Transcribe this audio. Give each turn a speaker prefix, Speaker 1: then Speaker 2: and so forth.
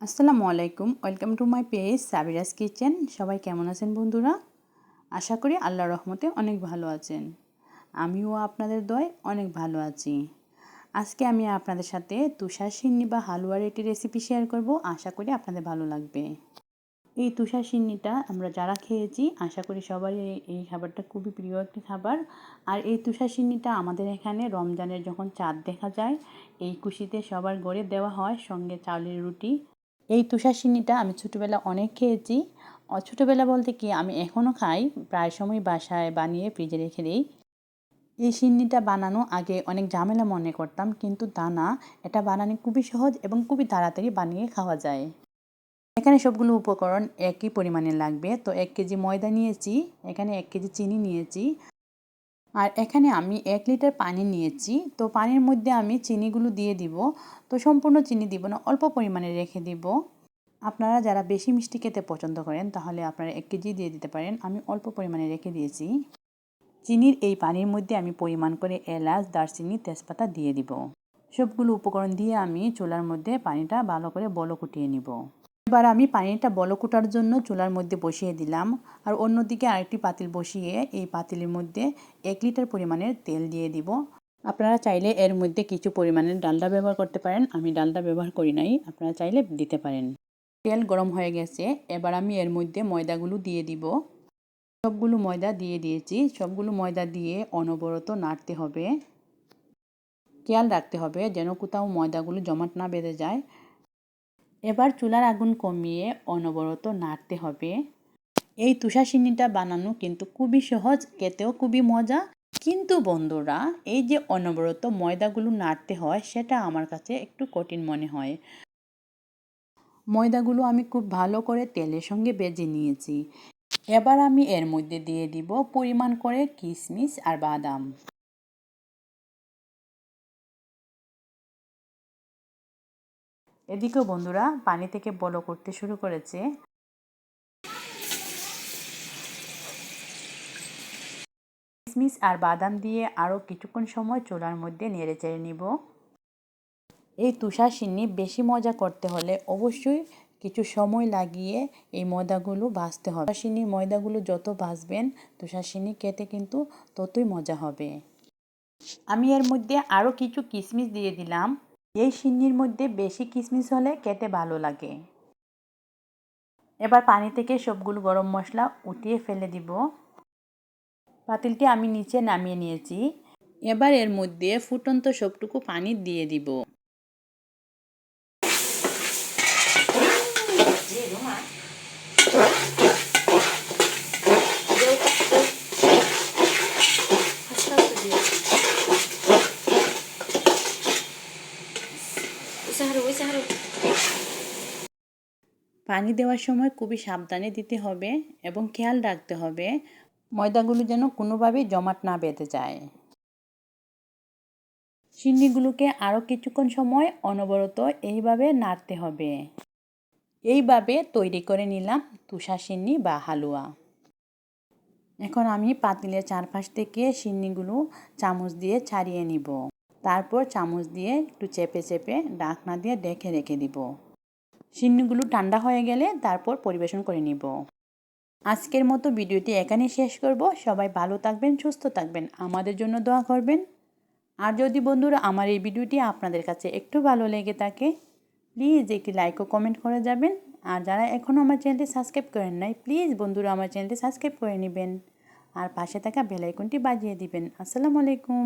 Speaker 1: আসসালামু আলাইকুম। Welcome to my page Sabira's kitchen সবাই কেমন আছেন বন্ধুরা? আশা করি আল্লাহর রহমতে অনেক ভালো আছেন। আমিও আপনাদের দয় অনেক ভালো আছি। আজকে আমি আপনাদের সাথে তুষার সিন্নি বা হালুয়ার একটি রেসিপি শেয়ার করব। আশা করি আপনাদের ভালো লাগবে। এই তুষার সিন্নিটা আমরা যারা খেয়েছি, আশা করি সবারই এই খাবারটা খুবই প্রিয় একটি খাবার। আর এই তুষার সিন্নিটা আমাদের এখানে রমজানের যখন চাঁদ দেখা যায়, এই খুশিতে সবার গড়ে দেওয়া হয় সঙ্গে চাউলের রুটি। এই তুষার সিন্নিটা আমি ছোটোবেলা অনেক খেয়েছি। ছোটোবেলা বলতে কি, আমি এখনও খাই, প্রায় সময় বাসায় বানিয়ে ফ্রিজে রেখে দিই। এই সিন্নিটা বানানো আগে অনেক ঝামেলা মনে করতাম, কিন্তু তা না, এটা বানানো খুবই সহজ এবং খুবই তাড়াতাড়ি বানিয়ে খাওয়া যায়। এখানে সবগুলো উপকরণ একই পরিমাণে লাগবে, তো এক কেজি ময়দা নিয়েছি, এখানে এক কেজি চিনি নিয়েছি। আর এখানে আমি এক লিটার পানি নিয়েছি। তো পানির মধ্যে আমি চিনিগুলো দিয়ে দিব। তো সম্পূর্ণ চিনি দিব না, অল্প পরিমাণে রেখে দিব। আপনারা যারা বেশি মিষ্টি খেতে পছন্দ করেন, তাহলে আপনারা এক কেজি দিয়ে দিতে পারেন। আমি অল্প পরিমাণে রেখে দিয়েছি। চিনির এই পানির মধ্যে আমি পরিমাণ করে এলাচ, দারচিনি, তেজপাতা দিয়ে দিব। সবগুলো উপকরণ দিয়ে আমি চুলার মধ্যে পানিটা ভালো করে বলো কুটিয়ে নিব। এবার আমি পানিটা বলো কুটার জন্য চুলার মধ্যে বসিয়ে দিলাম। আর অন্যদিকে আরেকটি পাতিল বসিয়ে এই পাতিলের মধ্যে এক লিটার পরিমাণের তেল দিয়ে দিব। আপনারা চাইলে এর মধ্যে কিছু পরিমাণের ডালডা ব্যবহার করতে পারেন। আমি ডালডা ব্যবহার করি নাই, আপনারা চাইলে দিতে পারেন। তেল গরম হয়ে গেছে, এবার আমি এর মধ্যে ময়দাগুলো দিয়ে দিব। সবগুলো ময়দা দিয়ে দিয়েছি। সবগুলো ময়দা দিয়ে অনবরত নাড়তে হবে। খেয়াল রাখতে হবে যেন কোথাও ময়দাগুলো জমাট না বেঁধে যায়। এবার চুলার আগুন কমিয়ে অনবরত নাড়তে হবে। এই তুষাসিনীটা বানানো কিন্তু খুবই সহজ, খেতেও খুবই মজা। কিন্তু বন্ধুরা, এই যে অনবরত ময়দাগুলো নাড়তে হয়, সেটা আমার কাছে একটু কঠিন মনে হয়। ময়দাগুলো আমি খুব ভালো করে তেলের সঙ্গে বেজে নিয়েছি। এবার আমি এর মধ্যে দিয়ে দিব পরিমাণ করে কিশমিশ আর বাদাম। এদিকেও বন্ধুরা পানি থেকে বলো করতে শুরু করেছে। কিশমিশ আর বাদাম দিয়ে আরও কিছুক্ষণ সময় চুলার মধ্যে নেড়ে চেড়ে নিব। এই তুষার সিন্নি বেশি মজা করতে হলে অবশ্যই কিছু সময় লাগিয়ে এই ময়দাগুলো ভাজতে হবে। সিন্নি ময়দাগুলো যত ভাজবেন, তুষার সিন্নি খেতে কিন্তু ততই মজা হবে। আমি এর মধ্যে আরও কিছু কিশমিশ দিয়ে দিলাম। এই সিন্নির মধ্যে বেশি কিশমিশ হলে কেটে ভালো লাগে। এবার পানি থেকে সবগুলো গরম মশলা উঠিয়ে ফেলে দিব। পাতিলটি আমি নিচে নামিয়ে নিয়েছি। এবার এর মধ্যে ফুটন্ত সবটুকু পানি দিয়ে দিব। পানি দেওয়ার সময় খুবই সাবধানে দিতে হবে এবং খেয়াল রাখতে হবে ময়দাগুলো যেন কোনোভাবেই জমাট না বেঁধে যায়। সিন্নিগুলোকে আরও কিছুক্ষণ সময় অনবরত এইভাবে নাড়তে হবে। এইভাবে তৈরি করে নিলাম তুষা সিন্নি বা হালুয়া। এখন আমি পাতিলের চারপাশ থেকে সিন্নিগুলো চামচ দিয়ে ছাড়িয়ে নিব। তারপর চামচ দিয়ে একটু চেপে চেপে ডাকনা দিয়ে ডেকে রেখে দিব। সিন্নিগুলো ঠান্ডা হয়ে গেলে তারপর পরিবেশন করে নিব। আজকের মতো ভিডিওটি এখানে শেষ করব। সবাই ভালো থাকবেন, সুস্থ থাকবেন। আমাদের জন্য দোয়া করবেন। আর যদি বন্ধুরা আমার এই ভিডিওটি আপনাদের কাছে একটু ভালো লেগে থাকে, প্লিজ একটি লাইক ও কমেন্ট করে যাবেন। আর যারা এখনও আমার চ্যানেলটি সাবস্ক্রাইব করেন নাই, প্লিজ বন্ধুরা আমার চ্যানেলটি সাবস্ক্রাইব করে নেবেন। আর পাশে থাকা বেলাইকনটি বাজিয়ে দিবেন। আসসালামু আলাইকুম।